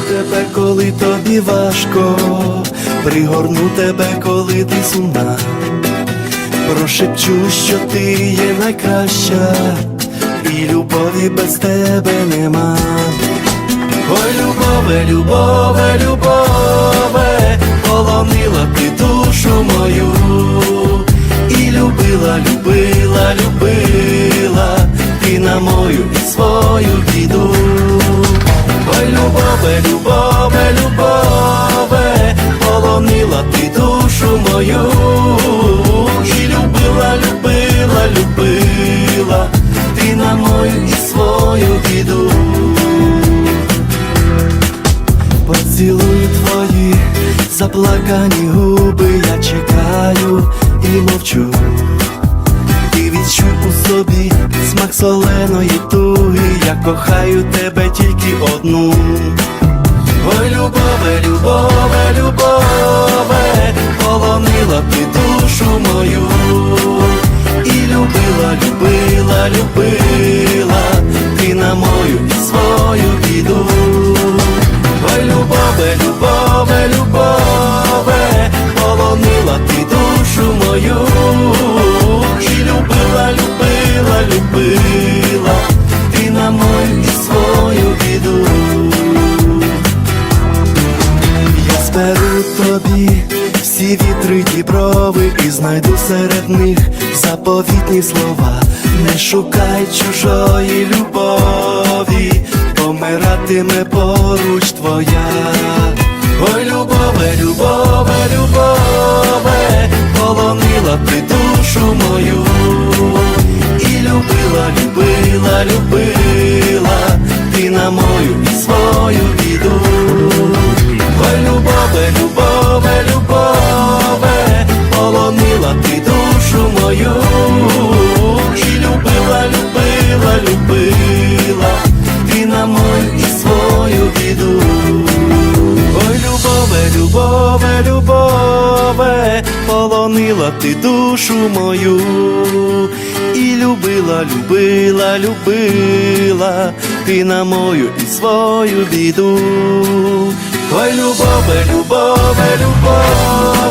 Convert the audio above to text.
тебе, коли тобі важко, пригорну тебе, коли ти сумна, прошепчу, що ти є найкраща, і любові без тебе нема. Ой, любове, любове, любове, полонила ти душу мою, і любила, любила, любила, ти на мою і свою біду. Ой, любове, любове, любове, полонила ти душу мою, і любила, любила, любила, ти на мою і свою біду. Поцілую твої заплакані губи, я чекаю і мовчу. Смак соленої туги, я кохаю тебе тільки одну. Ой, любове, любове, любове, полонила ти душу мою, і любила, любила, любила, любила, ти на мою і свою біду. Я зберу тобі всі вітри діброви і знайду серед них заповітні слова. Не шукай чужої любові, помиратиме поруч твоя. Ой, любове, любове, любове, полонила ти душу мою, любила, любила, любила, ти на мою і свою біду. Ой, любове, любове, любове, полонила ти душу мою, і любила, любила, любила, ти на мою і свою біду. Ой, любове, любове, любове, полонила ти душу мою, любила, любила, любила, ти на мою і свою біду. Ой, любове, любове, ти